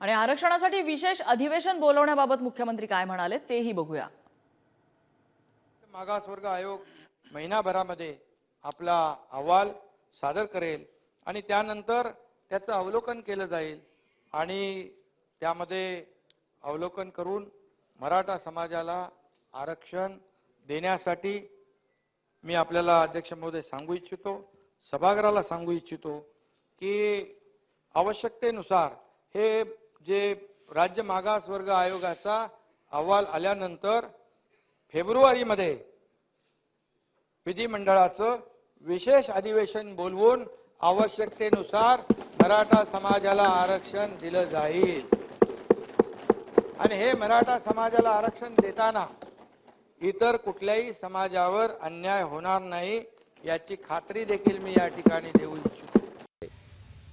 आणि आरक्षणासाठी विशेष अधिवेशन बोलवण्याबाबत मुख्यमंत्री काय म्हणाले तेही बघूया. मागासवर्ग आयोग महिनाभरामध्ये आपला अहवाल सादर करेल आणि त्यानंतर त्याचं अवलोकन केलं जाईल आणि त्यामध्ये अवलोकन करून मराठा समाजाला आरक्षण देण्यासाठी मी आपल्याला अध्यक्ष महोदय सांगू इच्छितो सभागृहाला सांगू इच्छितो की आवश्यकतेनुसार हे जे राज्य मागासवर्ग आयोगाचा अहवाल आल्यानंतर फेब्रुवारीमध्ये विधिमंडळाचं विशेष अधिवेशन बोलवून आवश्यकतेनुसार मराठा समाजाला आरक्षण दिलं जाईल. आणि हे मराठा समाजाला आरक्षण देताना इतर कुठल्याही समाजावर अन्याय होणार नाही याची खात्री देखील मी या ठिकाणी देऊ इच्छितो.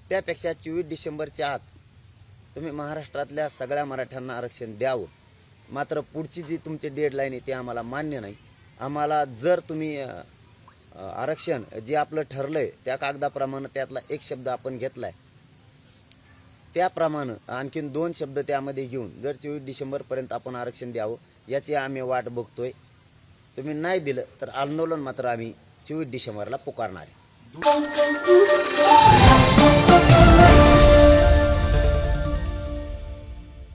त्यापेक्षा चोवीस डिसेंबरच्या आत तुम्ही महाराष्ट्रातल्या सगळ्या मराठ्यांना आरक्षण द्यावं. मात्र पुढची जी तुमची डेडलाईन आहे ती आम्हाला मान्य नाही. आम्हाला जर तुम्ही आरक्षण जे आपलं ठरलं आहे त्या कागदाप्रमाणे त्यातला एक शब्द आपण घेतला आहे त्याप्रमाणे आणखीन दोन शब्द त्यामध्ये घेऊन जर चोवीस डिसेंबरपर्यंत आपण आरक्षण द्यावं याची आम्ही वाट बघतोय. तुम्ही नाही दिलं तर आंदोलन मात्र आम्ही चोवीस डिसेंबरला पुकारणार आहे.